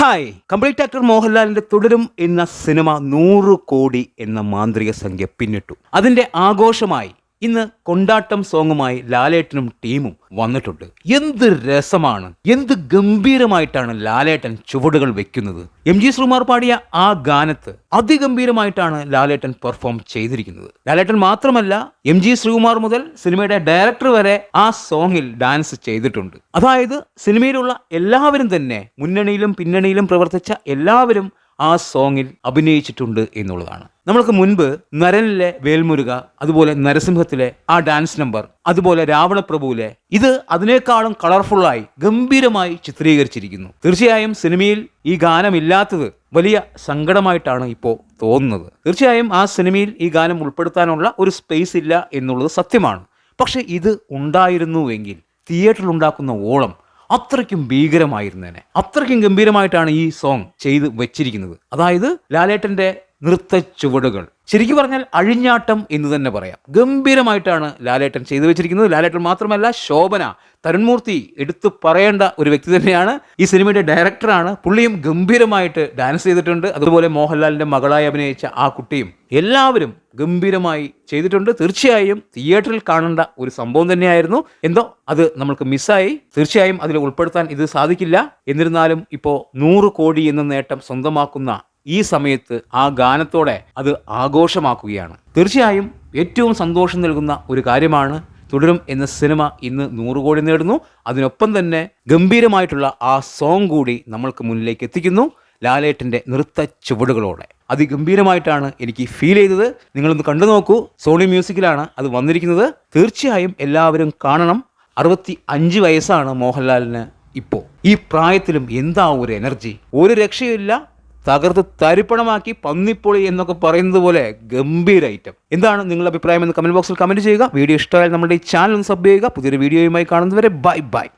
Hi complete actor മോഹൻലാലിന്റെ തുടരും എന്ന സിനിമ നൂറ് കോടി എന്ന മാന്ത്രിക സംഖ്യ പിന്നിട്ടു. അതിന്റെ ആഘോഷമായി ഇന്ന് കൊണ്ടാട്ടം സോങ്ങുമായി ലാലേട്ടനും ടീമും വന്നിട്ടുണ്ട്. എന്ത് രസമാണ് എന്ത് ഗംഭീരമായിട്ടാണ് ലാലേട്ടൻ ചുവടുകൾ വെക്കുന്നത്. എം ജി ശ്രീമാർ പാടിയ ആ ഗാനത്ത് അതിഗംഭീരമായിട്ടാണ് ലാലേട്ടൻ പെർഫോം ചെയ്തിരിക്കുന്നത്. ലാലേട്ടൻ മാത്രമല്ല എം ജി ശ്രീകുമാർ മുതൽ സിനിമയുടെ ഡയറക്ടർ വരെ ആ സോങ്ങിൽ ഡാൻസ് ചെയ്തിട്ടുണ്ട്. അതായത് സിനിമയിലുള്ള എല്ലാവരും തന്നെ മുന്നണിയിലും പിന്നണിയിലും പ്രവർത്തിച്ച എല്ലാവരും ആ സോങ്ങിൽ അഭിനയിച്ചിട്ടുണ്ട് എന്നുള്ളതാണ്. നമ്മൾക്ക് മുൻപ് നരനിലെ വേൽമുരുക അതുപോലെ നരസിംഹത്തിലെ ആ ഡാൻസ് നമ്പർ അതുപോലെ രാവണപ്രഭുവിലെ ഇത് അതിനേക്കാളും കളർഫുള്ളായി ഗംഭീരമായി ചിത്രീകരിച്ചിരിക്കുന്നു. തീർച്ചയായും സിനിമയിൽ ഈ ഗാനമില്ലാത്തത് വലിയ സങ്കടമായിട്ടാണ് ഇപ്പോൾ തോന്നുന്നത്. തീർച്ചയായും ആ സിനിമയിൽ ഈ ഗാനം ഉൾപ്പെടുത്താനുള്ള ഒരു സ്പേസ് ഇല്ല എന്നുള്ളത് സത്യമാണ്. പക്ഷെ ഇത് ഉണ്ടായിരുന്നുവെങ്കിൽ തിയേറ്ററിൽ ഉണ്ടാക്കുന്ന ഓളം അത്രയ്ക്കും ഭീകരമായിരുന്നേനെ. അത്രയ്ക്കും ഗംഭീരമായിട്ടാണ് ഈ സോങ് ചെയ്ത് വെച്ചിരിക്കുന്നത്. അതായത് ലാലേട്ടന്റെ നൃത്ത ചുവടുകൾ. ശരിക്കും പറഞ്ഞാൽ അഴിഞ്ഞാട്ടം എന്ന് തന്നെ പറയാം. ഗംഭീരമായിട്ടാണ് ലാലേട്ടൻ ചെയ്തു വെച്ചിരിക്കുന്നത്. ലാലേട്ടൻ മാത്രമല്ല ശോഭന തരുൺമൂർത്തി എടുത്തു പറയേണ്ട ഒരു വ്യക്തി തന്നെയാണ്. ഈ സിനിമയുടെ ഡയറക്ടറാണ് പുള്ളിയും ഗംഭീരമായിട്ട് ഡാൻസ് ചെയ്തിട്ടുണ്ട്. അതുപോലെ മോഹൻലാലിന്റെ മകളായി അഭിനയിച്ച ആ കുട്ടിയും എല്ലാവരും ഗംഭീരമായി ചെയ്തിട്ടുണ്ട്. തീർച്ചയായും തിയേറ്ററിൽ കാണേണ്ട ഒരു സംഭവം തന്നെയായിരുന്നു. എന്തോ അത് നമ്മൾക്ക് മിസ്സായി. തീർച്ചയായും അതിൽ ഉൾപ്പെടുത്താൻ ഇത് സാധിക്കില്ല. എന്നിരുന്നാലും ഇപ്പോൾ നൂറ് കോടി എന്ന നേട്ടം സ്വന്തമാക്കുന്ന ഈ സമയത്ത് ആ ഗാനത്തോടെ അത് ആഘോഷമാക്കുകയാണ്. തീർച്ചയായും ഏറ്റവും സന്തോഷം നൽകുന്ന ഒരു കാര്യമാണ് തുടരും എന്ന സിനിമ ഇന്ന് നൂറ് കോടി നേടുന്നു. അതിനൊപ്പം തന്നെ ഗംഭീരമായിട്ടുള്ള ആ സോങ് കൂടി നമ്മൾക്ക് മുന്നിലേക്ക് എത്തിക്കുന്നു. ലാലേട്ടന്റെ നൃത്ത ചുവടുകളോടെ. അതിഗംഭീരമായിട്ടാണ് എനിക്ക് ഫീൽ ചെയ്തത്. നിങ്ങളൊന്ന് കണ്ടു നോക്കൂ. സോണി മ്യൂസിക്കിലാണ് അത് വന്നിരിക്കുന്നത്. തീർച്ചയായും എല്ലാവരും കാണണം. അറുപത്തി അഞ്ച് വയസ്സാണ് മോഹൻലാലിന് ഇപ്പോൾ ഈ പ്രായത്തിലും എന്താ ഒരു എനർജി ഒരു രക്ഷയില്ല തകർത്ത് തരിപ്പണമാക്കി പന്നിപ്പൊളി എന്നൊക്കെ പറയുന്നത് പോലെ ഗംഭീര ഐറ്റം എന്താണ് നിങ്ങളുടെ അഭിപ്രായം എന്ന് കമന്റ് ബോക്സിൽ കമന്റ് ചെയ്യുക. വീഡിയോ ഇഷ്ടമായാൽ നമ്മുടെ ഈ ചാനൽ ഒന്ന് സബ് ചെയ്യുക. പുതിയൊരു വീഡിയോയുമായി കാണുന്നവരെ ബൈ ബൈ